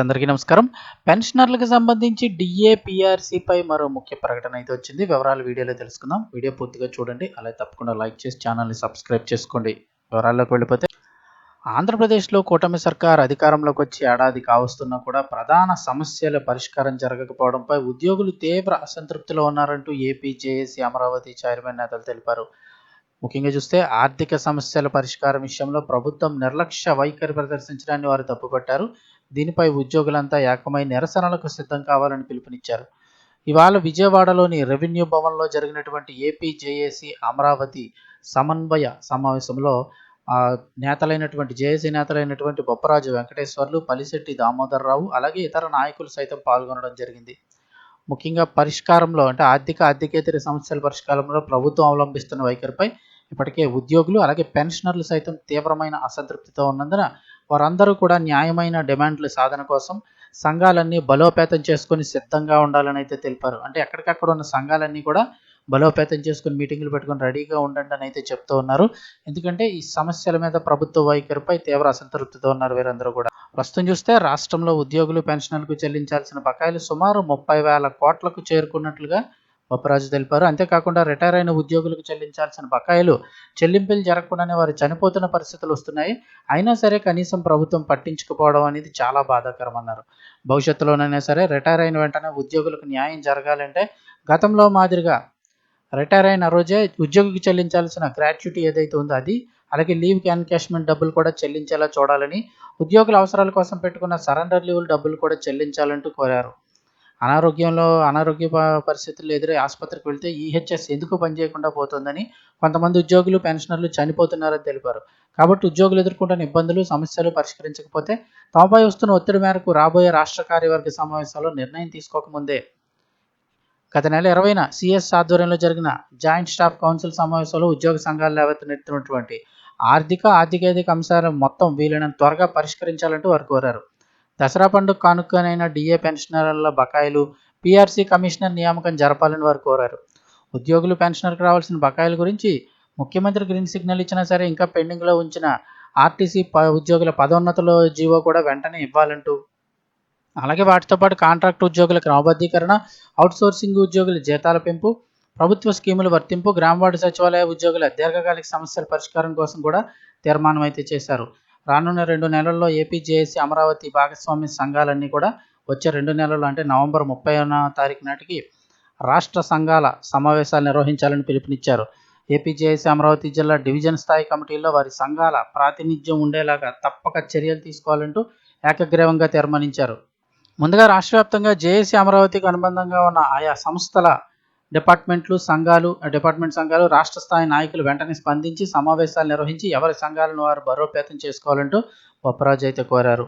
అందరికీ నమస్కారం. పెన్షనర్లకు సంబంధించి డిఏ పై మరో ముఖ్య ప్రకటన అయితే వచ్చింది. వివరాలు వీడియోలో తెలుసుకుందాం. వీడియో పూర్తిగా చూడండి. అలాగే తప్పకుండా లైక్ చేసి ఛానల్ని సబ్స్క్రైబ్ చేసుకోండి. వివరాల్లోకి వెళ్ళిపోతే ఆంధ్రప్రదేశ్లో కూటమి సర్కార్ అధికారంలోకి వచ్చి ఏడాది కావస్తున్నా కూడా ప్రధాన సమస్యల పరిష్కారం జరగకపోవడంపై ఉద్యోగులు తీవ్ర అసంతృప్తిలో ఉన్నారంటూ ఏపీ జేఏసీ అమరావతి చైర్మన్ నేతలు తెలిపారు. ముఖ్యంగా చూస్తే ఆర్థిక సమస్యల పరిష్కారం విషయంలో ప్రభుత్వం నిర్లక్ష్య వైఖరి ప్రదర్శించడాన్ని వారు తప్పుపట్టారు. దీనిపై ఉద్యోగులంతా ఏకమై నిరసనలకు సిద్ధం కావాలని పిలుపునిచ్చారు. ఇవాళ విజయవాడలోని రెవెన్యూ భవన్లో జరిగినటువంటి ఏపీ జేఏసీ అమరావతి సమన్వయ సమావేశంలో ఆ, నేతలైనటువంటి జేఏసీ నేతలైనటువంటి బొప్పరాజు వెంకటేశ్వర్లు పలిశెట్టి దామోదరరావు అలాగే ఇతర నాయకులు సైతం పాల్గొనడం జరిగింది. ముఖ్యంగా పరిష్కారంలో అంటే ఆర్థిక ఆర్థికేతర సమస్యల పరిష్కారంలో ప్రభుత్వం అవలంబిస్తున్న వైఖరిపై ఇప్పటికే ఉద్యోగులు అలాగే పెన్షనర్లు సైతం తీవ్రమైన అసంతృప్తితో ఉన్నందున వారందరూ కూడా న్యాయమైన డిమాండ్ల సాధన కోసం సంఘాలన్నీ బలోపేతం చేసుకొని సిద్ధంగా ఉండాలని అయితే తెలిపారు. అంటే ఎక్కడికక్కడ ఉన్న సంఘాలన్నీ కూడా బలోపేతం చేసుకుని మీటింగులు పెట్టుకొని రెడీగా ఉండండి అని అయితే చెప్తూ ఉన్నారు. ఎందుకంటే ఈ సమస్యల మీద ప్రభుత్వ వైఖరిపై తీవ్ర అసంతృప్తితో ఉన్నారు వీరందరూ కూడా. ప్రస్తుతం చూస్తే రాష్ట్రంలో ఉద్యోగులు పెన్షనర్లకు చెల్లించాల్సిన బకాయిలు సుమారు ముప్పై వేల కోట్లకు చేరుకున్నట్లుగా బొప్పరాజు తెలిపారు. అంతేకాకుండా రిటైర్ అయిన ఉద్యోగులకు చెల్లించాల్సిన బకాయిలు చెల్లింపులు జరగకుండానే వారు చనిపోతున్న పరిస్థితులు వస్తున్నాయి. అయినా సరే కనీసం ప్రభుత్వం పట్టించుకుపోవడం అనేది చాలా బాధాకరం అన్నారు భవిష్యత్తులోనైనా సరే రిటైర్ అయిన వెంటనే ఉద్యోగులకు న్యాయం జరగాలంటే గతంలో మాదిరిగా రిటైర్ అయిన రోజే ఉద్యోగికి చెల్లించాల్సిన గ్రాట్యుటీ ఏదైతే ఉందో అది అలాగే లీవ్ ఎన్కాష్మెంట్ డబ్బులు కూడా చెల్లించేలా చూడాలని ఉద్యోగుల అవసరాల కోసం పెట్టుకున్న సరెండర్ లీవ్ డబ్బులు కూడా చెల్లించాలంటూ కోరారు. అనారోగ్యంలో అనారోగ్య పరిస్థితులు ఎదురై ఆసుపత్రికి వెళ్తే ఈహెచ్ఎస్ ఎందుకు పనిచేయకుండా పోతుందని కొంతమంది ఉద్యోగులు పెన్షనర్లు చనిపోతున్నారని తెలిపారు. కాబట్టి ఉద్యోగులు ఎదుర్కొంటున్న ఇబ్బందులు సమస్యలు పరిష్కరించకపోతే తమపై వస్తున్న ఒత్తిడి మేరకు రాబోయే రాష్ట్ర కార్యవర్గ సమావేశాల్లో నిర్ణయం తీసుకోకముందే. గత నెల ఇరవైన సిఎస్ ఆధ్వర్యంలో జరిగిన జాయింట్ స్టాఫ్ కౌన్సిల్ సమావేశంలో ఉద్యోగ సంఘాలు లేవనెత్తినటువంటి ఆర్థిక ఆర్థికేతిక అంశాలను మొత్తం వీలైనంత త్వరగా పరిష్కరించాలంటూ వారు కోరారు. దసరా పండుగ కానుకనైన డిఏ పెన్షనర్ల బకాయిలు పీఆర్సీ కమిషనర్ నియామకం జరపాలని వారు కోరారు. ఉద్యోగులు పెన్షనర్కి రావాల్సిన బకాయిల గురించి ముఖ్యమంత్రి గ్రీన్ సిగ్నల్ ఇచ్చినా సరే ఇంకా పెండింగ్లో ఉంచిన ఆర్టీసీ ఉద్యోగుల పదోన్నతుల జీవో కూడా వెంటనే ఇవ్వాలంటూ అలాగే వాటితో పాటు కాంట్రాక్ట్ ఉద్యోగుల క్రమబద్ధీకరణ అవుట్సోర్సింగ్ ఉద్యోగుల జీతాల పెంపు ప్రభుత్వ స్కీముల వర్తింపు గ్రామవార్డు సచివాలయ ఉద్యోగుల దీర్ఘకాలిక సమస్యల పరిష్కారం కోసం కూడా తీర్మానం అయితే చేశారు. రానున్న రెండు నెలల్లో ఏపీజేఏసీ అమరావతి భాగస్వామ్య సంఘాలన్నీ కూడా వచ్చే రెండు నెలలు అంటే నవంబర్ ముప్పై తారీఖు నాటికి రాష్ట్ర సంఘాల సమావేశాలు నిర్వహించాలని పిలుపునిచ్చారు. ఏపీజేఏసీ అమరావతి జిల్లా డివిజన్ స్థాయి కమిటీల్లో వారి సంఘాల ప్రాతినిధ్యం ఉండేలాగా తప్పక చర్యలు తీసుకోవాలంటూ ఏకగ్రీవంగా తీర్మానించారు. ముందుగా రాష్ట్ర వ్యాప్తంగా జేఏసీ అమరావతికి అనుబంధంగా ఉన్న ఆయా సంస్థల డిపార్ట్మెంట్లు సంఘాలు డిపార్ట్మెంట్ సంఘాలు రాష్ట్ర స్థాయి నాయకులు వెంటనే స్పందించి సమావేశాలు నిర్వహించి ఎవరి సంఘాలను వారు బలోపేతం చేసుకోవాలంటూ బొప్పరాజు అయితే కోరారు.